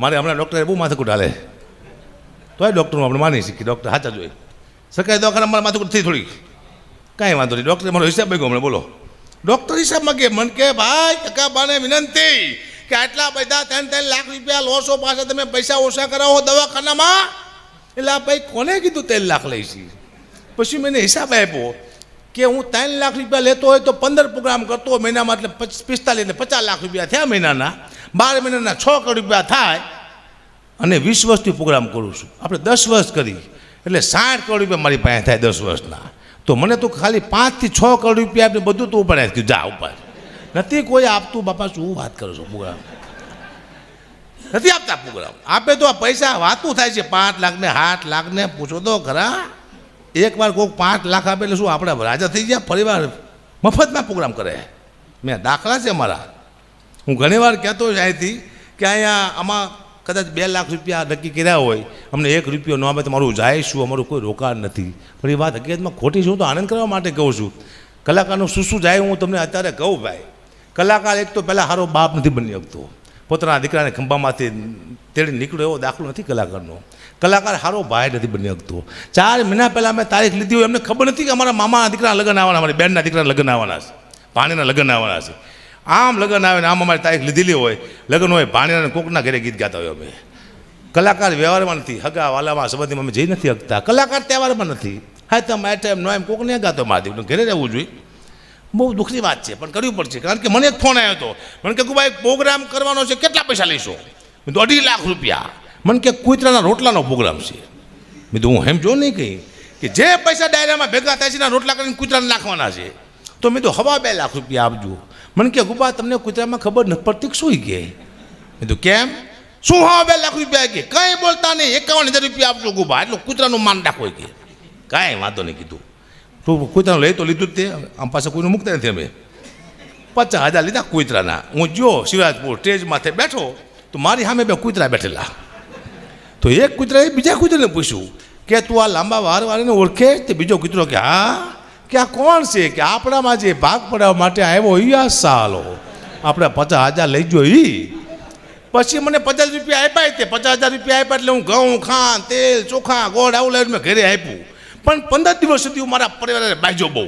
મારે હમણાં ડૉક્ટરે બહુ માથાકૂટ હાલે. એ ડૉક્ટરનું આપણે માની શીખી ડૉક્ટર સાચા જોઈએ સરકારી દવાખાના મારા માથાકૂટ થઈ થોડી. કાંઈ વાંધો નહીં. ડૉક્ટરે મારો હિસાબ ભાઈ હમણાં, બોલો. ડૉક્ટર હિસાબમાં કે મન કે, ભાઈ ટકાબાને વિનંતી કે આટલા બધા ત્રણ ત્રણ લાખ રૂપિયા લોસો પાસે તમે પૈસા ઓછા કરાવો દવાખાનામાં. એટલે આ ભાઈ કોને કીધું ત્રણ લાખ લઈશી પછી મેં હિસાબ આપ્યો કે હું ત્રણ લાખ રૂપિયા લેતો હોય તો પંદર પ્રોગ્રામ કરતો મહિનામાં, એટલે પિસ્તાલીસ ને પચાસ લાખ રૂપિયા થયા મહિનાના. બાર મહિનાના છ કરોડ રૂપિયા થાય અને વીસ વર્ષથી પ્રોગ્રામ કરું છું. આપણે દસ વર્ષ કરી. એટલે સાઠ કરોડ રૂપિયા મારી પાસે થાય દસ વર્ષના. તો મને તો ખાલી પાંચથી છ કરોડ રૂપિયા આપીને બધું તું ઉપાડે. કીધું, જા ઉપર નથી કોઈ આપતું, બાપા, શું વાત કરો છો પ્રોગ્રામ? નથી આપતા પ્રોગ્રામ. આપે તો આ પૈસા વાતું થાય છે. પાંચ લાખને સાત આઠ લાખ પૂછો તો ખરા. એકવાર કોઈક પાંચ લાખ આપે એટલે શું આપણે રાજા થઈ ગયા? ફરીવાર મફતમાં પ્રોગ્રામ કરે. મેં દાખલા છે મારા. હું ઘણીવાર કહેતો જ અહીંથી કે અહીંયા આમાં કદાચ બે લાખ રૂપિયા નક્કી કર્યા હોય, અમને એક રૂપિયો ન આપે તો મારું જાય શું? અમારું કોઈ રોકાણ નથી. પણ એ વાત હકીકતમાં ખોટી છું. તો આનંદ કરવા માટે કહું છું. કલાકારનું શું શું જાય હું તમને અત્યારે કહું ભાઈ. કલાકાર એક તો પહેલાં સારો બાપ નથી બની શકતો. પોતાના દીકરાને ખંભામાંથી તેડી નીકળ્યો એવો દાખલો નથી કલાકારનો. કલાકાર સારો ભાઈ નથી બની શકતો. ચાર મહિના પહેલાં મેં તારીખ લીધી હોય એમને ખબર નથી કે અમારા મામાના દીકરા લગ્ન આવવાના, અમારી બેનના દીકરા લગ્ન આવવાના છે પાણીના લગ્ન આવવાના છે. આમ લગ્ન આવે ને આમ અમારી તારીખ લીધેલી હોય, લગ્ન હોય ભાણીના કોકના ઘરે ગીત ગાતા હોય અમે. કલાકાર વ્યવહારમાં નથી, હગા વાલામાં સંબંધીમાં અમે જઈ નથી હકતા કલાકાર તહેવારમાં નથી. હા તો મારે ટાઈમ નો એમ કોકને ગાતો મહાદેવને ઘરે રહેવું જોઈએ. બહુ દુઃખની વાત છે, પણ કરવી પડશે. કારણ કે મને એક ફોન આવ્યો હતો મને કે ભાઈ પ્રોગ્રામ કરવાનો છે, કેટલા પૈસા લઈશો મેં તો અઢી લાખ રૂપિયા. મને કે, કુતરાના રોટલાનો પ્રોગ્રામ છે. મેં તો હું એમ જો નહીં કહી કે જે પૈસા ડાયરામાં ભેગા થાય છે રોટલા કરીને કૂતરાને નાખવાના છે. તો મેં તો હવા બે લાખ રૂપિયા આપજો. મને કે, ગુબા, તમને કૂતરામાં ખબર નથી પડતી શું કે મેં કેમ? શું હા, બે લાખ રૂપિયા કે કંઈ બોલતા નહીં. એકાવન હજાર રૂપિયા આપજો, ગુબા. એટલું કૂતરાનું માન રાખો કે કાંઈ વાંધો નહીં કીધું. તું કૂતરાનું લઈ તો લીધું જ તે. આમ પાસે કોઈનું મૂકતા નથી અમે. પચાસ હજાર લીધા કૂતરાના. હું જો શિવરાજપુર સ્ટેજ માથે બેઠો, તો મારી સામે બે કૂતરા બેઠેલા. તો એક કૂતરાએ બીજા કૂતરાને પૂછ્યું કે, તું આ લાંબા વાર વાળીને ઓળખે? તે બીજો કૂતરો કે, હા. કે આ કોણ છે? કે આપણામાં જે ભાગ પડાવવા માટે આવ્યો એ આ સાલો. આપણે પચાસ હજાર લઈ ગયો એ પછી મને પચાસ રૂપિયા આપ્યા તે પચાસ હજાર રૂપિયા આપ્યા એટલે હું ઘઉં, ખાંડ, તેલ, ચોખા, ગોળ, આવું લઈને મેં ઘરે આપ્યું. પણ પંદર દિવસ સુધી હું મારા પરિવારને બાજો બહુ.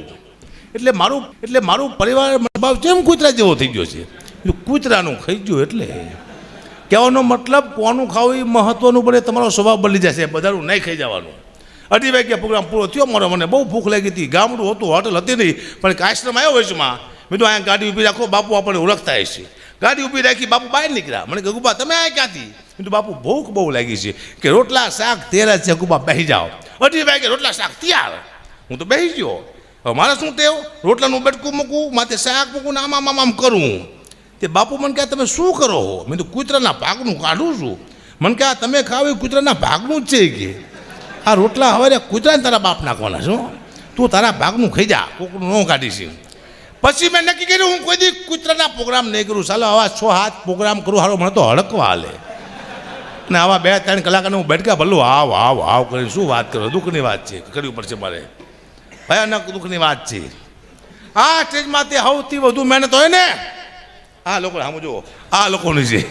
એટલે મારું એટલે મારું પરિવાર ભાવ જેમ કૂતરા જેવો થઈ ગયો છે. કૂતરાનું ખાઈ ગયું એટલે. કહેવાનો મતલબ કોનું ખાવું એ મહત્વનું પડે તમારો સ્વભાવ બદલી જશે, બધાનું નહીં ખાઈ જવાનું. અઢી વાગ્યા પ્રોગ્રામ પૂરો થયો મારો, મને બહુ ભૂખ લાગી હતી. ગામડું હતું હોટલ હતી નહીં, પણ આશ્રમ આવ્યો વચમાં. મેં તો અહીંયા ગાડી ઊભી રાખો, બાપુ આપણને ઓળખતા હશે ગાડી ઊભી રાખી, બાપુ બહાર નીકળ્યા. મને કે ગુબા તમે આ ક્યાંથી? મેં તો બાપુ, ભૂખ બહુ લાગી છે કે રોટલા, શાક તેરા છે ગુબા બેસી જાઓ. અઢી વાગે રોટલા, શાક તૈયાર. હું તો બેસી ગયો. હવે મારે શું ટેવ? રોટલાનું બેટકું મૂકું માથે શાક મૂકું ને આમ આમ આમ કરું તે બાપુ મને કહે, તમે શું કરો હો? મેં તો કૂતરાના ભાગનું કાઢું છું. મને કહે તમે ખાવ એ કૂતરાના ભાગનું જ છે કે. આ રોટલા હવે કૂતરાને તારા બાપ નાખવાના શું તું તારા ભાગનું ખાઈ જા, કોકનું ન કાઢીશ પછી મેં નક્કી કર્યું, હું કોઈ દી કૂતરાના પ્રોગ્રામ નહીં કરું. ચાલો, આવા છ હાથ પ્રોગ્રામ કરું હારો મને તો હડકવા હાલે. અને આવા બે ત્રણ કલાકને હું બેઠકા ભલું આવ આવ આવ કરીને શું વાત કરો? દુઃખની વાત છે કરવી પડશે મારે. ભયાનક દુઃખની વાત છે. આ સ્ટેજમાં તે સૌથી વધુ મહેનત હોય ને, આ લોકો આમ જુઓ, આ લોકોની છે.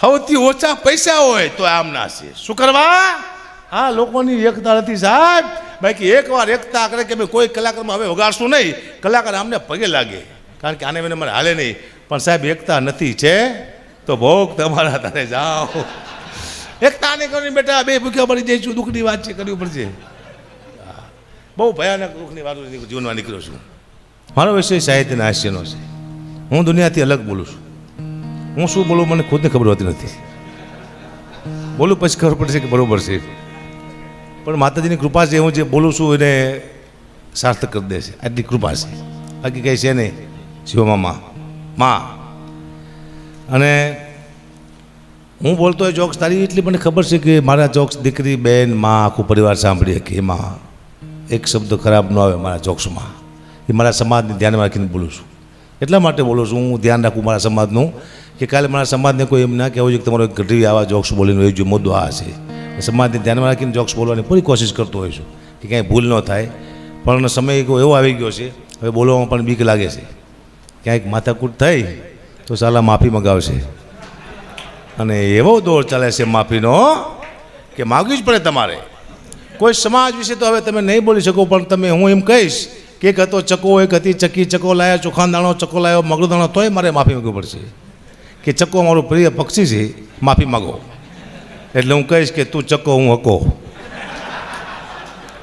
સૌથી ઓછા પૈસા હોય તો આમ ના છે. શું કરવા? આ લોકોની એકતા નથી સાહેબ. બાકી એકવાર એકતા કરે કે કોઈ કલાકારમાં હવે વગાડશું નહીં. કલાકાર આમને પગે લાગે. કારણ કે આને મને મને હાલે નહીં. પણ સાહેબ, એકતા નથી છે. તો ભોગ તમારા તારે જાઓ. એકતા નહીં કરીને બેટા. બે ભૂખ્યા પડી જઈશું દુઃખની વાત છે, કરવી પડશે. બહુ ભયાનક દુઃખની વાત જીવનમાં નીકળ્યો છું. મારો વિષય સાહિત્યના હાસ્યનો છે. હું દુનિયાથી અલગ બોલું છું. હું શું બોલું મને ખુદને ખબર હોતી નથી. બોલું પછી ખબર પડશે કે બરોબર છે. પણ માતાજીની કૃપા છે હું જે બોલું છું એને સાર્થક કરી દે છે. આટલી કૃપા છે. બાકી કંઈ છે નહીં. શિવમામા મા. અને હું બોલતો હોય જોક્સ તારી એટલી મને ખબર છે કે મારા જોક્સ દીકરી, બેન, મા, આખું પરિવાર સાંભળીએ કે એમાં એક શબ્દ ખરાબ ન આવે મારા જોક્સમાં એ મારા સમાજને ધ્યાનમાં રાખીને બોલું છું. એટલા માટે બોલું છું, હું ધ્યાન રાખું મારા સમાજનું કે કાલે મારા સમાજને કોઈ એમ ના કહેવું છે કે તમારો ગઢવી આવા જોક્સ બોલીને એ જો મુદ્દો આ છે. સમાજને ધ્યાનમાં રાખીને જોક્સ બોલવાની પૂરી કોશિશ કરતો હોય છું કે કાંઈ ભૂલ ન થાય. પણ સમય એવો આવી ગયો છે, હવે બોલવામાં પણ બીક લાગે છે. ક્યાંક માથાકૂટ થઈ તો સાલા માફી મગાવશે. અને એવો દોર ચાલે છે માફીનો કે માગવી જ પડે તમારે. કોઈ સમાજ વિશે તો હવે તમે નહીં બોલી શકો, પણ તમે હું એમ કહીશ કે એક હતો ચકો, એક હતી ચકી, ચકો લાયો ચોખાન દાણો ચકો લાયો મગડો દાણો તોય મારે માફી માગવી પડશે. કે ચકો મારું પ્રિય પક્ષી છે, માફી માગો. એટલે હું કહીશ કે તું ચકો હું હકો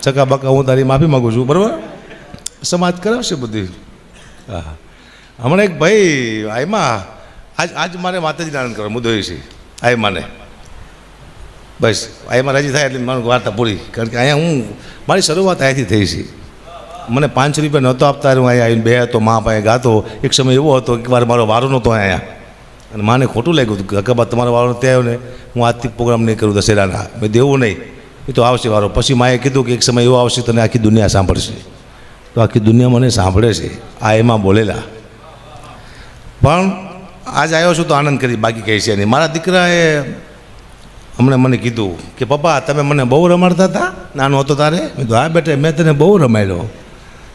ચકા બકા હું તારી માફી માગું છું બરાબર? સમાજ કરાવશે બધી. હા હમણાં એક ભાઈ આયમાં આજ આજ મારે માતાજી આનંદ કરવા મુદ્દો છે આયમાને. બસ આયમાં રાજી થાય એટલે મારું વાર્તા પૂરી. કારણ કે અહીંયા હું મારી શરૂઆત અહીંયાથી થઈ છે. મને પાંચ રૂપિયા નહોતો આપતા હું અહીંયા આવીને બે હતો મા પાસે ગાતો. એક સમય એવો હતો એક વાર મારો વારો નહોતો અહીંયા. અને માને ખોટું લાગ્યું હતું કે અકાબા તમારો વારો ત્યાં આવ્યો ને હું આજથી પ્રોગ્રામ નહીં કરું દશેરાના. મેં દેવું નહીં. એ તો આવશે વારો. પછી માએ કીધું કે એક સમય એવો આવશે તને આખી દુનિયા સાંભળશે. તો આખી દુનિયા મને સાંભળે છે. આ એમાં બોલેલા. પણ આજ આવ્યો છું તો આનંદ કરી, બાકી કહે છે નહીં. મારા દીકરાએ હમણાં મને કીધું કે, પપ્પા, તમે મને બહુ રમાડતા હતા? નાનો હતો તારે? મેં કીધું, હા બેટા, મેં તને બહુ રમાડ્યો.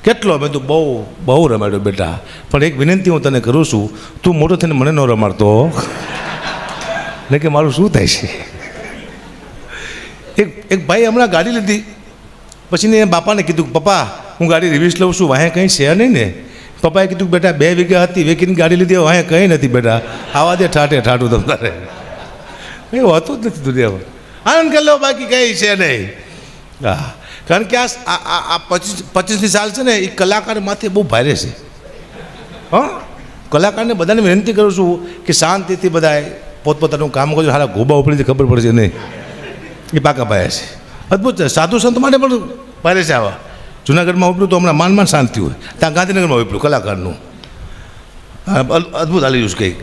કેટલો મેં તું બહુ બહુ રમાડ્યો બેટા. પણ એક વિનંતી હું તને કરું છું, તું મોટો થઈને મને ન રમાડતો ને કે મારું શું થાય છે? એક એક ભાઈ હમણાં ગાડી લીધી. પછી ને બાપાને કીધું, પપ્પા, હું ગાડી રિવિઝ લઉં છું, વાહે કંઈ છે નહીં ને? પપ્પાએ કીધું, બેટા, બે વીઘા હતી, વેકીને ગાડી લીધી વાહે કંઈ નથી બેટા. આવા દે ઠાટે ઠાટું તમારે. એવું હતું જ નથી દુનિયામાં. આનંદ કરી લો, બાકી કંઈ છે નહીં. હા. કારણ કે આ આ- પચીસ પચીસની સાલ છે ને, એ કલાકારમાંથી બહુ ભારે છે. હા? કલાકારને બધાને વિનંતી કરું છું કે શાંતિથી બધાએ પોતપોતાનું કામ કરજો. સારા ગોબા ઉપરથી ખબર પડશે નહીં. એ પાકા પાયા છે. અદ્ભુત છે. સાધુ સંત માટે પણ ભારે છે આવા. જુનાગઢમાં ઉપડ્યું તો હમણાં માન માન શાંતિ હોય. ત્યાં ગાંધીનગરમાં ઉપડ્યું કલાકારનું. અદ્ભુત હાલી છે કંઈક.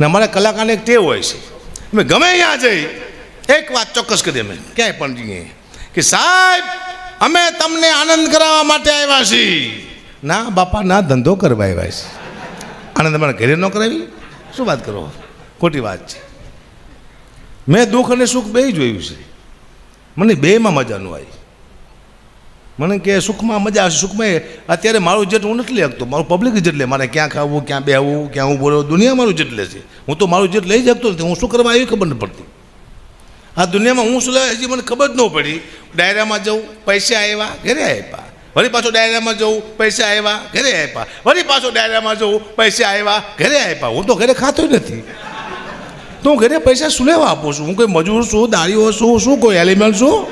ને અમારા કલાકારને એક ટેવ હોય છે. અમે ગમે ત્યાં જઈ, એક વાત ચોક્કસ કરીએ અમે. ક્યાંય પણ જઈએ. કે સાહેબ, અમે તમને આનંદ કરાવવા માટે આવ્યા છીએ. ના, બાપા, ના, ધંધો કરવા આવ્યા છે. આનંદ અમારા ઘરે ન કરાવી શું વાત કરો? ખોટી વાત છે. મેં દુઃખ અને સુખ બે જોયું છે. મને બેમાં મજા ન આવી. મને કે સુખમાં મજા આવશે. સુખમાં અત્યારે મારું જેટ હું નથી લેતો મારું પબ્લિક જેટ લે મારે ક્યાં ખાવું, ક્યાં બેહવું, ક્યાં હું બોલવું? દુનિયા મારું જેટ લે છે. હું તો મારું જેટ લઈ જતો નથી. હું શું કરવા આવી ખબર નથી પડતી. આ દુનિયામાં હું શું લાવ્યો હજી મને ખબર જ ન પડી. ડાયરામાં જવું પૈસા આવ્યા ઘરે આપ્યા વળી પાછો ડાયરામાં જવું પૈસા આવ્યા ઘરે આપ્યા વળી પાછો ડાયરામાં જવું પૈસા આવ્યા ઘરે આપ્યા હું તો ઘરે ખાતો નથી. તો હું ઘરે પૈસા શું લેવા આપું છું. હું કોઈ મજૂર છું દાળીઓ છું, શું કોઈ એલિમેન્ટ છું?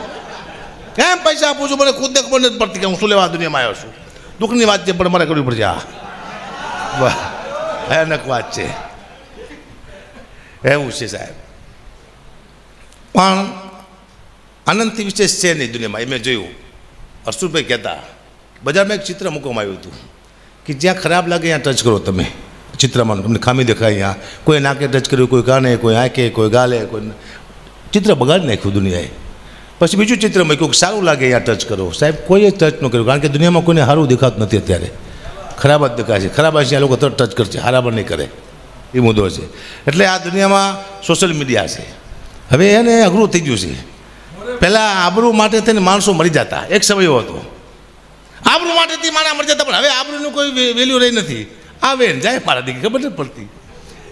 કેમ પૈસા આપું છું? મને ખુદને ખબર નથી પડતી કે હું શું લેવા દુનિયામાં આવ્યો છું. દુઃખની વાત છે, પણ મારે કરવી પડશે આ. વાહ, ભયાનક વાત છે. એવું છે સાહેબ. પણ આનંદથી વિશેષ છે નહીં દુનિયામાં. એ મેં જોયું. હર્ષુભાઈ કહેતા, બજારમાં એક ચિત્ર મૂકવામાં આવ્યું હતું કે જ્યાં ખરાબ લાગે ત્યાં ટચ કરો તમે. ચિત્રમાં તમને ખામી દેખાય અહીંયા. કોઈ નાકે ટચ કર્યું, કોઈ કાને, કોઈ આંખે, કોઈ ગાલે, કોઈ ચિત્ર બગાડી નાખ્યું દુનિયાએ. પછી બીજું ચિત્ર મૂક્યું સારું લાગે અહીંયા ટચ કરો. સાહેબ, કોઈએ ટચ ન કર્યું, કારણ કે દુનિયામાં કોઈને સારું દેખાતું નથી અત્યારે. ખરાબ જ દેખાય છે. ખરાબ હશે લોકો તરત ટચ કરશે. હારાબર નહીં કરે. એ મુદ્દો છે. એટલે આ દુનિયામાં સોશિયલ મીડિયા છે. હવે એને અઘરું થઈ ગયું છે. પહેલાં આબરૂ માટે થઈને માણસો મરી જતા. એક સમય હતો. આબરૂ માટેથી માણા મરી જતા, પણ હવે આબરૂનું કોઈ વેલ્યુ રહી નથી. આવે ને જાય મારા દીકરી, ખબર નથી પડતી.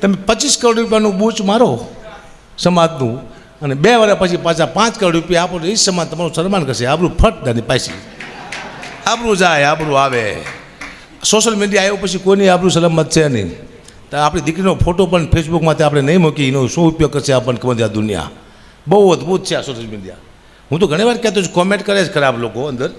તમે પચીસ કરોડ રૂપિયાનું બૂચ મારો સમાજનું અને બે વર્ષ પછી પાછા પાંચ કરોડ રૂપિયા આપો તો એ સમાજ તમારું સન્માન કરશે. આબરૂ ફટ દાની પાછી. આબરૂ જાય, આબરૂ આવે. સોશિયલ મીડિયા આવ્યો પછી કોઈની આબરૂ સલામત છે નહીં. તો આપણી દીકરીનો ફોટો પણ ફેસબુકમાંથી આપણે નહીં મૂકી એનો શું ઉપયોગ કરશે આપણને ખબર છે આ દુનિયા. બહુ અદ્ભુત છે આ સોશિયલ મીડિયા હું તો ઘણી વાર કહેતો છું કોમેન્ટ કરે જ ખરાબ લોકો અંદર.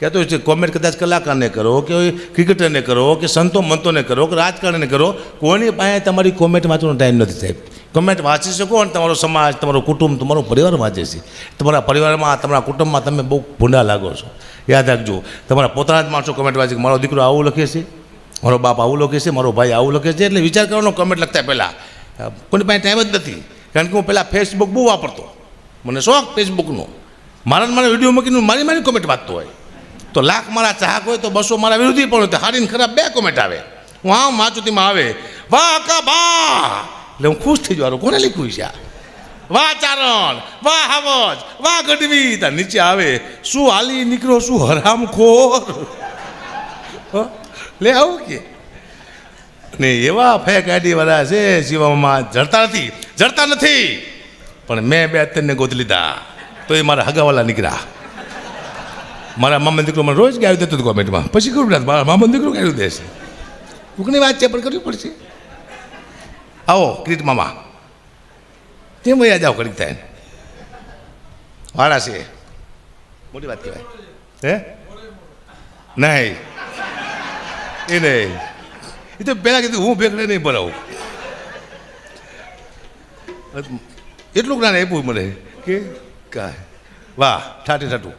કહેતો છે કોમેન્ટ કદાચ કલાકારને કરો કે ક્રિકેટરને કરો કે સંતો મંતોને કરો કે રાજકારણને કરો, કોઈની પાસે તમારી કોમેન્ટ વાંચવાનો ટાઈમ નથી સાહેબ. કોમેન્ટ વાંચી શકો અને તમારો સમાજ, તમારો કુટુંબ, તમારો પરિવાર વાંચે છે. તમારા પરિવારમાં, તમારા કુટુંબમાં તમે બહુ ભૂંડા લાગો છો. યાદ રાખજો, તમારા પોતાના જ માણસો કોમેન્ટ વાંચે કે મારો દીકરો આવું લખે છે. મારો બાપ આવું લખે છે, મારો ભાઈ આવું લખે છે, એટલે વિચાર કરવાનો કમેન્ટ લખતા પહેલાં. કોની પાસે ટાઈમ જ નથી. કારણ કે હું પહેલાં ફેસબુક બહુ વાપરતો. મને શોખ ફેસબુકનો મારા મારા વીડિયો મૂકીને મારી મારી કોમેન્ટ વાંચતો હોય. તો લાખ મારા ચાહક હોય, તો બસો મારા વિરોધી પણ હોય, તો હારીને ખરાબ બે કોમેન્ટ આવે. હું આમ વાંચું આવે, વાહ કા બા! એટલે હું ખુશ થઈ જવાનું. કોને લખ્યું છે આ? વાહ ચારણ, વાહ હાવજ, વાહ ગઢવી. ત્યાં નીચે આવે, શું હાલી, નીકળો, શું હરામખોર? હં? લે, આવું કે? ને એવા ફેંક આઈડી વાળા છે જીવામાં જડતા નથી જડતા નથી. પણ મેં બે અત્યારને ગોત લીધા, તો એ મારા હગાવાલા નીકળ્યા. મારા મામા દીકરો મને રોજ ગાયું દેતું હતું કોમેન્ટમાં. પછી કરું મારા મામા દીકરો ગાયું દેશે દુઃખની વાત છે, પણ કરવી પડશે. આવો, ક્રિટ મામા. તેમ વયા જાઓ કરી થાય વાળા છે. મોટી વાત કહેવાય. હે? નહીં. એ નહીં એ તો પહેલાં કીધું હું ભેગડે નહીં ભરાવું એટલું જ્ઞાન આપ્યું મને કે કાંઈ. વાહ ઠાટે ઠાટું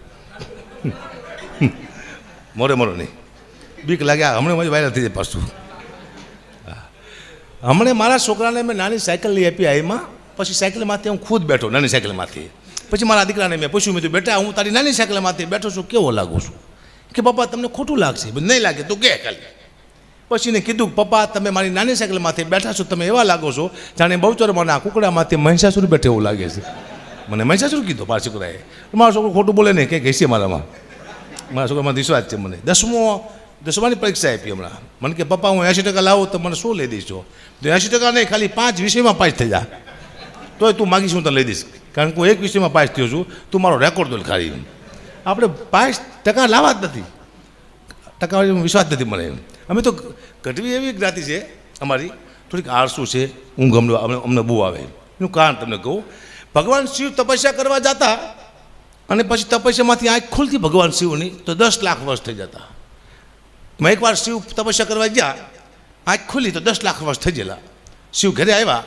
મોરે મોરો નહીં. બીક લાગ્યા હમણાં મજા વાયરલ થઈ જાય પાછું. હમણાં મારા છોકરાને મેં નાની સાયકલ લઈ આપી આઈમાં પછી સાયકલમાંથી હું ખુદ બેઠો, નાની સાયકલમાંથી. પછી મારા દીકરાને મેં પૂછ્યું, મેં બેટા, હું તારી નાની સાયકલમાંથી બેઠો છું, કેવો લાગુ છું? કે પપ્પા, તમને ખોટું લાગશે. નહીં લાગે તો કે ખાલી. પછી એને કીધું, પપ્પા, તમે મારી નાની સાયકલમાંથી બેઠા છો, તમે એવા લાગો છો જાણે બહુચરમાંના કુકડામાંથી મહિષાસુર બેઠે એવું લાગે છે. મને મહિષાસુર કીધું, મારા છોકરાએ. મારો છોકરો ખોટું બોલે નહીં કે ઘેસી મારામાં. મારા છોકરામાં વિશ્વાસ છે મને? દસમો, દસમાની પરીક્ષા આપી હમણાં. મને કે, પપ્પા, હું એંશી ટકા લાવું તો મને શું લઈ દઈશો તો એંશી ટકા નહીં, ખાલી પાંચ વિષયમાં પાસ થઈ જા. તોય તું માગીશ હું તને લઈ દઈશ. કારણ કે હું એક વિષયમાં પાસ થયો છું. તું મારો રેકોર્ડ દોલ ખાલી. આપણે પાંચ ટકા લાવવા જ નથી. ટકાવાળી વિશ્વાસ નથી મને અમે તો ઘટવી એવી જ્ઞાતિ છે અમારી. થોડીક આળસુ છે, ઊંઘ અમને- અમને બહુ આવે. એનું કારણ તમને કહું. ભગવાન શિવ તપસ્યા કરવા જતા અને પછી તપસ્યામાંથી આંખ ખુલતી ભગવાન શિવની તો દસ લાખ વર્ષ થઈ જતા. મેં એકવાર શિવ તપસ્યા કરવા ગયા, આંખ ખુલી તો દસ લાખ વર્ષ થઈ ગયેલા. શિવ ઘરે આવ્યા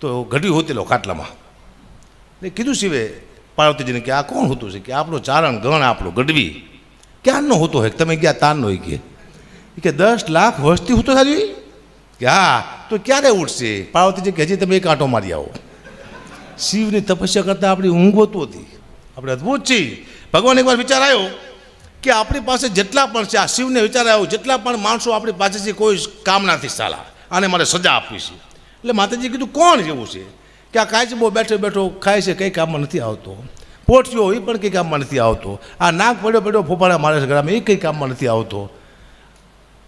તો ઘડી હોતેલો ખાટલામાં. એટલે કીધું શિવે પાર્વતીજીને કે, આ કોણ હતું છે? કે આપણો ચારણ ગણ આપણો ગઢવી. ક્યારનો હોતો હોય તમે ગયા તારનો કે. કે, દસ લાખ વર્ષથી હોતો સારી કે, હા, તો ક્યારે ઉઠશે પાર્વતીજી કે, હજી તમે એક આંટો મારી આવો. શિવની તપસ્યા કરતાં આપણી ઊંઘ હોતું હતી. આપણે અદ્ભુત છીએ. ભગવાન એકવાર વિચાર આવ્યો કે, આપણી પાસે જેટલા પણ છે, આ શિવને વિચાર આવ્યો, જેટલા પણ માણસો આપણી પાસે છે, કોઈ કામ નથી સાલા. આને મારે સજા આપવી છે. એટલે માતાજી કીધું, કોણ જેવું છે? કે આ કાચબો બેઠો બેઠો ખાય છે, કંઈ કામમાં નથી આવતો. પોઠિયો એ પણ કંઈ કામમાં નથી આવતો. આ નાક પડ્યો પડ્યો ફોફાડા મારે છે ગળામાં, એ કંઈ કામમાં નથી આવતો.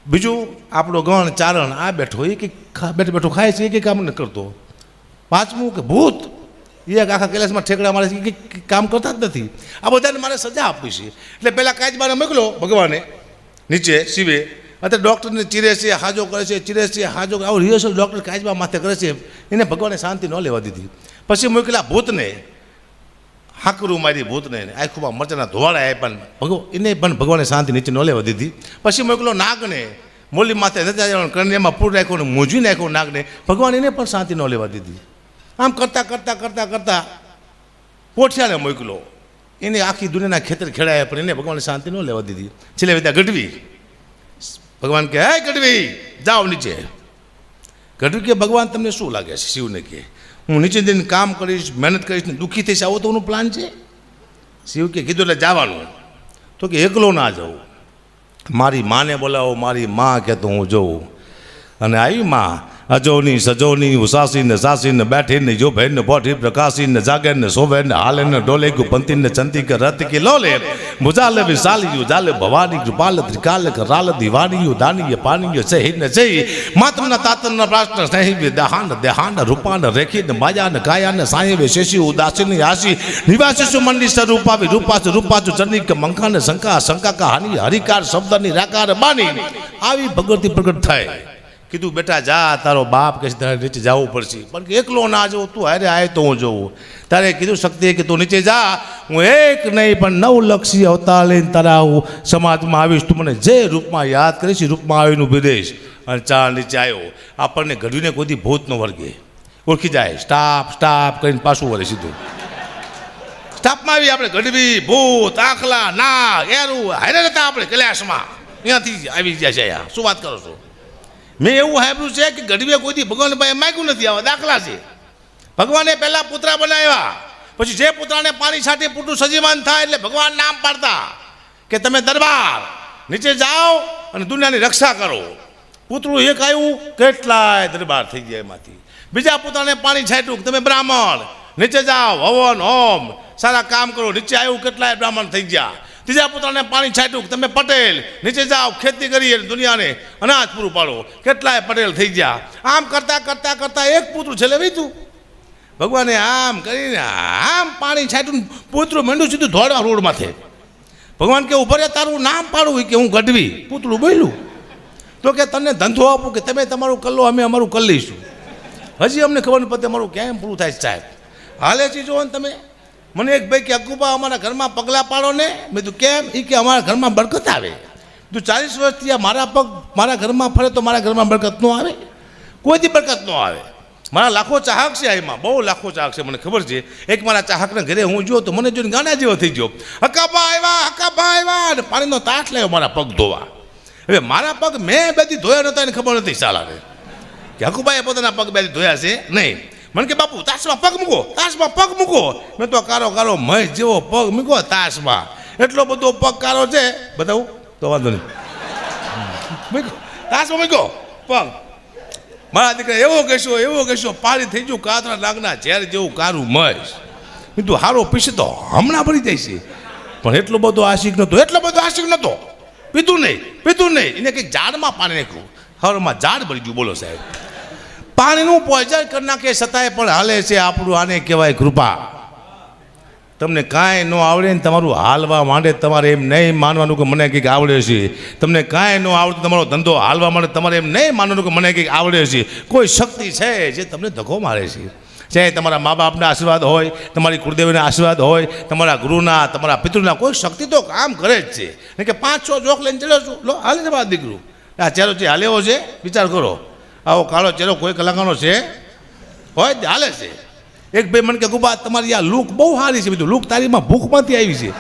બીજું આપણો ગણ ચારણ, આ બેઠો, એ કંઈક બેઠો બેઠો ખાય છે, એ કંઈ કામ નથી કરતો. પાંચમું કે ભૂત, એ આખા કૈલાસમાં ઠેકડા મારે છે, એ કામ કરતા જ નથી. આ બધાને મારે સજા આપવી છે. એટલે પહેલાં કાચબાને મોકલો ભગવાને, નીચે, શિવે અત્યારે ડૉક્ટરને ચીરે છે હાજો કરે છે ચીરે છે. હાજો. આવું રિહર્સલ ડૉક્ટર કાચબા માથે કરે છે. એને ભગવાને શાંતિ ન લેવા દીધી. પછી મોકલ્યા ભૂતને, હાકરું મારી ભૂતને. આખુમાં મરચાના ધોવાળા આપ્યા ભગવાન, એને પણ ભગવાને શાંતિ નીચે ન લેવા દીધી. પછી મોકલો નાગને, મોલી માથે નથી કરણીમાં પૂર નાખ્યો મોજી નાખ્યો નાગને. ભગવાન એને પણ શાંતિ ન લેવા દીધી. આમ કરતાં કરતાં કરતાં કરતાં પોઠિયાને મોકલો એને આખી દુનિયાના ખેતર ખેડાયા પણ એને ભગવાને શાંતિ ન લેવા દીધી. છેલ્લે વિદ્યા ગઢવી ભગવાન કે હે ગઢવી, જાઓ નીચે. ગઢવી કે, ભગવાન, તમને શું લાગે છે? શિવને કે હું નીચે જઈને કામ કરીશ, મહેનત કરીશ ને દુઃખી થઈશ, આવો તો એનું પ્લાન છે. શિવ કે, કીધું એટલે જવાનું. તો કે, એકલો ના જવું મારી માને બોલાવો, મારી મા કે તો હું જઉં. અને આવી માં અજોની, સજોની, ઉસાસીને, સાસીને, બેઠીને જો ભેનને પોઠી પ્રકાશીને, જાગેને, શોભેને, હાલેને ડોલે ગુ પંતીને ચંતી કે રત કે લોલે. મુજાલે વિશાલિયું, જાલે ભવાની કૃપાલ ત્રિકાલ, કરાલ, દિવાનીયું, દાનીય, પાનીય, સહિને જઈ માતમના તાતનના પ્રાશ્ન સ્નેહી દહાન, દેહાન, રૂપાન, રેખીને, માયાને, કાયાને, સાયવે, શેષી, ઉદાસીની આશી નિવાસીસુ મંડી સ્વરૂપાવી રૂપાસુ, રૂપાચુ ચંદિક મંકાને શંકા શંકા હાની, હરિકાર, શબ્દની રાકાર, બાની. આવી ભગવતી પ્રગટ થાય. કીધું, બેટા, જા, તારો બાપ કે તારે નીચે જવું પડશે. પણ એકલો ના જવું તું હારે આય તો હું જોઉં. તારે કીધું, શક્તિ કે તું નીચે જા, હું એક નહીં, પણ નવ લક્ષી અવતાર લઈને તારા હું સમાજમાં આવીશ. તું મને જે રૂપમાં યાદ કરીશ રૂપમાં આવીને ઊભી દઈશ અને ચા નીચે આવ્યો. આપણને ઘડીને કોઈ ભૂતનો વર્ગે. ઓળખી જાય. સ્ટાફ સ્ટાફ કરીને પાછું વળે સીધું. સ્ટાફમાં આવી આપણે, ગઢવી, ભૂત, આખલા ના એરું, હારે હતા આપણે કૈલાસમાં. અહીંયાથી આવી ગયા છે અહીંયા. શું વાત કરો છો? મેં એવું સાંભળ્યું છે કે ગઢવીએ કોઈથી ભગવાન પાસે માગ્યું નથી, આવા દાખલા છે. ભગવાને પહેલાં પુતરા બનાવ્યા. પછી જે પુત્રાને પાણી છાંટી પૂરતું સજીવાન થાય એટલે ભગવાન નામ પાડતા કે તમે દરબાર નીચે જાઓ અને દુનિયાની રક્ષા કરો. પુતળું એક આવ્યું કેટલાય દરબાર થઈ ગયા એમાંથી. બીજા પુત્રને પાણી છાંટ્યું તમે બ્રાહ્મણ, નીચે જાઓ, હવન, હોમ, સારા કામ કરો, નીચે આવ્યું કેટલાય બ્રાહ્મણ થઈ ગયા. ત્રીજા પુત્રને પાણી છાંટ્યું તમે પટેલ, નીચે જાઓ, ખેતી કરીએ, દુનિયાને અનાજ પૂરું પાડો. કેટલાય પટેલ થઈ ગયા. આમ કરતા કરતા કરતા એક પુત્ર છેલ્લે વીતું ભગવાને આમ કરીને આમ પાણી છાંટ્યું પુત્રું મંડ્યું સીધું ધોળા રોડ માથે ભગવાન કે ઉભરે તારું નામ પાડવું કે, હું ગઢવી. પૂતળું બોલ્યું. તો કે, તને ધંધો આપું કે તમે તમારું કલ્લો, અમે અમારું કરી લઈશું હજી અમને ખબર નથી પડતી, અમારું કેમ પૂરું થાય સાહેબ. હાલે ને તમે. મને એક ભાઈ કે, અકુબા, અમારા ઘરમાં પગલાં પાડો ને. મેં તું કેમ? એ કે, અમારા ઘરમાં બરકત આવે. તું ચાલીસ વર્ષથી આ મારા પગ મારા ઘરમાં ફરે તો મારા ઘરમાં બરકત ન આવે? કોઈથી બરકત ન આવે? મારા લાખો ચાહક છે એમાં, બહુ લાખો ચાહક છે, મને ખબર છે. એક મારા ચાહકના ઘરે હું જોઉં તો મને જોઈને ગાના જેવો થઈ ગયો. હકાબા આવ્યા હકાબા આવ્યા અને પાણીનો તાટ લાવ્યો મારા પગ ધોવા. હવે મારા પગ મેં બેથી ધોયા નહોતા એને ખબર નથી સાલાને. કે હકુબાઈએ પોતાના પગ બેથી ધોયા છે? નહીં. મને કે, બાપુ, તાસમાં પગ મૂકો, તાસમાં પગ મૂકો. મેં તો કારો કારો મય જેવો પગ મૂકો તાસમાં. એટલો બધો પગ કારો છે, બતાવું? તો વાંધો નહીં. તાસમાં મૂક્યો. પગ. મારા દીકરા એવો કહેશો એવો કહેશો પાણી થઈ ગયું કાતરા નાગના ઝેર જેવું કારું મય. તું હારો પીશે તો હમણાં ભરી જાય છે પણ એટલો બધો આશિક નહોતો, એટલો બધો આશિક નહોતો. પીધું નહીં પીધું નહીં. એને કંઈક ઝાડમાં પાણી નાખ્યું. હરમાં ઝાડ ભરી ગયું, બોલો સાહેબ. પાણીનું પોઈઝન કરી નાખે છતાંય પણ હાલે છે આપણું, આને કહેવાય કૃપા. તમને કાંઈ ન આવડે ને તમારું હાલવા માંડે, તમારે એમ નહીં માનવાનું કે મને કંઈક આવડે છે. તમને કાંઈ ન આવડે તમારો ધંધો હાલવા માંડે, તમારે એમ નહીં માનવાનું કે મને કંઈક આવડે છે. કોઈ શક્તિ છે જે તમને ધક્કો મારે છે? ચાહે તમારા મા બાપના આશીર્વાદ હોય, તમારી કુળદેવીના આશીર્વાદ હોય, તમારા ગુરુના, તમારા પિતૃના, કોઈ શક્તિ તો કામ કરે જ છે. કે પાંચ છ જોખ લઈને ચડ્યો છું. લો, હાલે છે દીકરું. આ ચહેરો જે હાલ્યો છે, વિચાર કરો. આવો કાળો ચહેરો કોઈ કલાકારનો છે? હોય હાલે છે. એક ભાઈ મને કે ગુબા, તમારી આ લુક બહુ સારી છે. બીજું લુક તારીમાં ભૂખમાંથી આવી છે.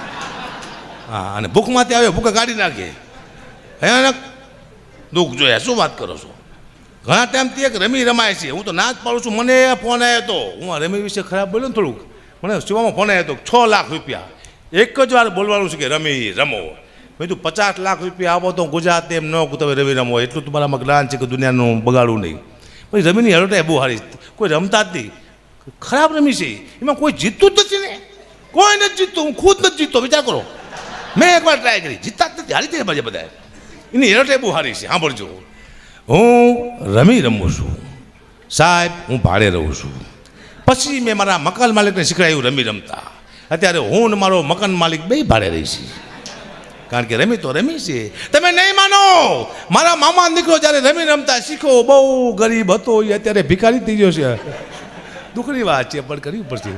હા, અને ભૂખમાંથી આવે ભૂખે કાઢી નાખે. ભયાનક દુઃખ જોયા. શું વાત કરો છો? ઘણા ટાઈમથી એક રમી રમાય છે. હું તો ના જ પાડું છું. મને ફોન આવ્યો હતો હું આ રમી વિશે ખરાબ બોલ્યો ને થોડુંક. મને શિવામાં ફોન આવ્યો હતો છ લાખ રૂપિયા. એક જ વાર બોલવાનું છે કે રમી, રમો. મેં તું પચાસ લાખ રૂપિયા આપો તો ગુજરાત એમ ન તમે રમી રમો. એટલું તમારામાં જ્ઞાન છે કે દુનિયાનું બગાડવું નહીં. પછી રમીની હરોટાઈ બહુ સારી કોઈ રમતા જ નહીં. ખરાબ રમી છે. એમાં કોઈ જીતતું જ નથી ને. કોઈ નથી જીતતું. હું ખુદ નથી જીતતો. વિચાર કરો. મેં એકવાર ટ્રાય કરી. જીતતા જ નથી. હારી થઈ બધા બધા એની હેરોટાઈ બહુ સારી છે. સાંભળજો. હું રમી રમું છું. સાહેબ, હું ભાડે રહું છું. પછી મેં મારા મકાન માલિકને શીખવાડ્યું રમી રમતા. અત્યારે હું ને મારો મકાન માલિક બે ભાડે રહી છે કારણ કે રમી તો રમી છે. તમે નહીં માનો. મારા મામા દીકરો જ્યારે રમી રમતા શીખો, બહુ ગરીબ હતો એ અત્યારે ભિખારી થઈ ગયો છે. દુઃખની વાત છે, પણ કરવી પડશે.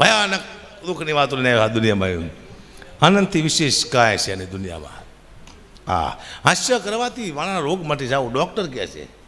ભયાનક દુઃખની વાતો લઈને આ દુનિયામાં આનંદથી વિશેષ કાંઈ છે એની દુનિયામાં. હા, હાસ્ય કરવાથી વાળાના રોગ માટે જાવ ડૉક્ટર કહે છે.